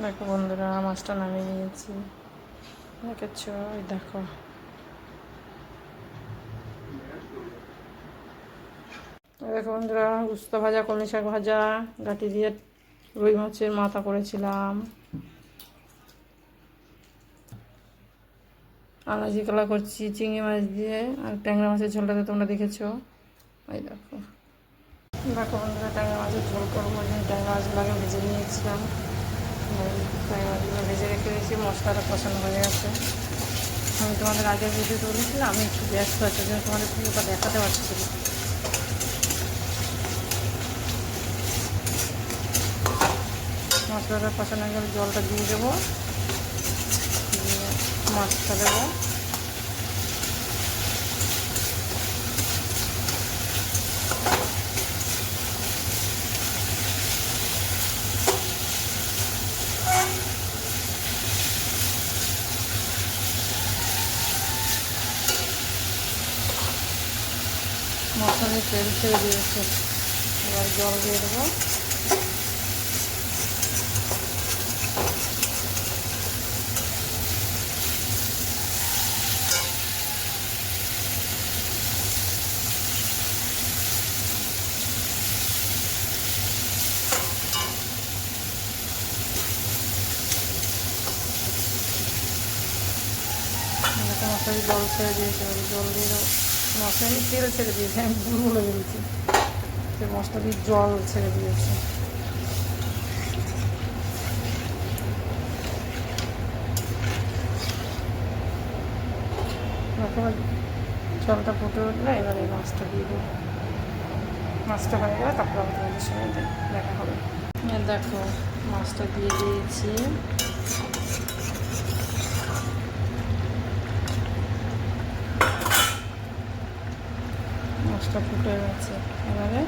দেখো বন্ধুরা, মাছটা নামিয়ে নিয়েছি। দেখেছ ওই দেখো। দেখো বন্ধুরা উস্তা ভাজা, কলমি শাক ভাজা, গাটি দিয়ে রুই মাছের মাথা করেছিলাম। আনাজি কলা করছি, চিংড়ি মাছ দিয়ে, আর ট্যাংরা মাছের ঝোলটাতে তোমরা দেখেছ। ওই দেখো। দেখো বন্ধুরা, ট্যাংরা মাছের ঝোল করব, ট্যাংরা মাছগুলোকে ভেজে নিয়েছিলাম। মাছগুলো ভেজে রেখে দিয়েছি মশলাটা পছন্দ হয়ে গেছে আমি তোমাদের আগে ভিডিও তুলেছিলাম আমি একটু ব্যস্ত আছি জন্য তোমাদের পুরোটা দেখাতে পারছি মশলাটা পছন্দ হয়ে গেলে জলটা দিয়ে দেবো, দিয়ে মাছটা দেবো। মশলা তেল ছেড়ে দিয়েছে। এবার জল দিয়ে দেবো। জল ছেড়ে দিয়েছে জল দিয়ে দেবো। মশলা দিয়ে তেল ছেড়ে দিয়েছে, আমি ভুল বলে ফেলেছি সে মশলা দিয়ে জল ছেড়ে দিয়েছে। জলটা ফুটে উঠলে এবার এই মাছটা দিয়ে দেবো। মাছটা হয়ে গেলে তারপর তোমাদের সঙ্গে দেখা হবে। দেখো, মাছটা দিয়ে দিয়েছি। মাছটা ফুটে গেছে এবারে।